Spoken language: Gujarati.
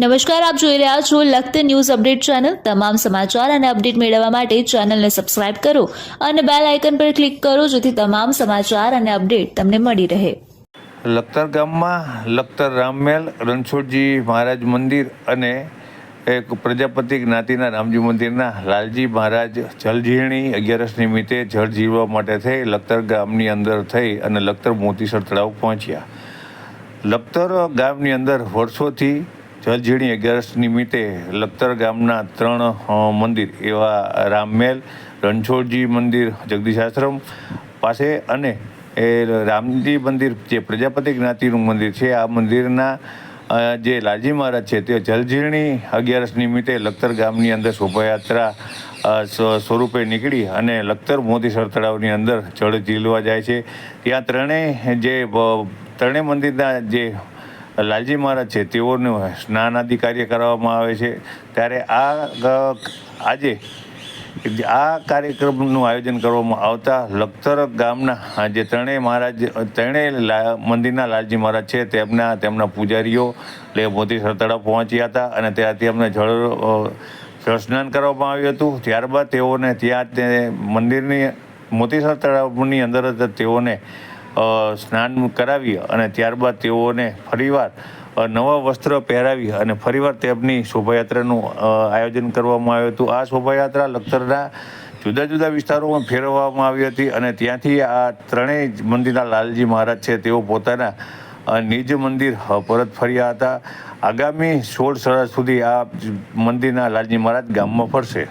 નમસ્કાર, આપ જોઈ રહ્યા છો લખત ન્યૂઝ અપડેટ ચેનલ. તમામ સમાચાર અને અપડેટ મેળવવા માટે ચેનલને સબસ્ક્રાઇબ કરો અને બેલ આઇકન પર ક્લિક કરો જેથી તમામ સમાચાર અને અપડેટ તમને મળી રહે. લખતર ગામમાં લખતર રામમેલ રણછોડજી મહારાજ મંદિર અને એક પ્રજાપતિ જ્ઞાતિના રામજી મંદિરના લાલજી મહારાજ જલઝીણી અગિયારસ નિમિત્તે જળ જીવવા માટે થઈ લખતર ગામની અંદર થઈ અને લખતર મોતીસર તળાવ પહોંચ્યા. લખતર ગામની અંદર વર્ષોથી જલઝીણી અગિયારસ નિમિત્તે લખતર ગામના ત્રણ મંદિર એવા રામમેલ, રણછોડજી મંદિર જગદીશ આશ્રમ પાસે અને એ રામજી મંદિર જે પ્રજાપતિ જ્ઞાતિનું મંદિર છે, આ મંદિરના જે લાલજી મહારાજ છે તે જલઝીણી અગિયારસ નિમિત્તે લખતર ગામની અંદર શોભાયાત્રા સ્વ- સ્વરૂપે નીકળી અને લખતર મોતીસર તળાવની અંદર જળ ઝીલવા જાય છે. ત્યાં ત્રણેય જે ત્રણેય મંદિરના જે લાલજી મહારાજ છે, તેઓનું સ્નાન આદિ કાર્ય કરવામાં આવે છે. ત્યારે આ આજે આ કાર્યક્રમનું આયોજન કરવામાં આવતા લખતર ગામના જે ત્રણેય મહારાજ, ત્રણેય મંદિરના લાલજી મહારાજ છે, તેમના તેમના પૂજારીઓ લે મોતીસર તળાવ પહોંચ્યા હતા અને ત્યાંથી અમને જળ સ્નાન કરવામાં આવ્યું હતું. ત્યારબાદ તેઓને ત્યાં તે મંદિરની મોતીસર તળાવની અંદર જ તેઓને સ્નાન કરાવી અને ત્યારબાદ તેઓને ફરીવાર નવા વસ્ત્ર પહેરાવી અને ફરીવાર તેમની શોભાયાત્રાનું આયોજન કરવામાં આવ્યું હતું. આ શોભાયાત્રા લખતરના જુદા જુદા વિસ્તારોમાં ફેરવવામાં આવી હતી અને ત્યાંથી આ ત્રણેય મંદિરના લાલજી મહારાજ છે તેઓ પોતાના નિજ મંદિર પરત ફર્યા હતા. આગામી સોળ સરસ સુધી આ મંદિરના લાલજી મહારાજ ગામમાં ફરશે.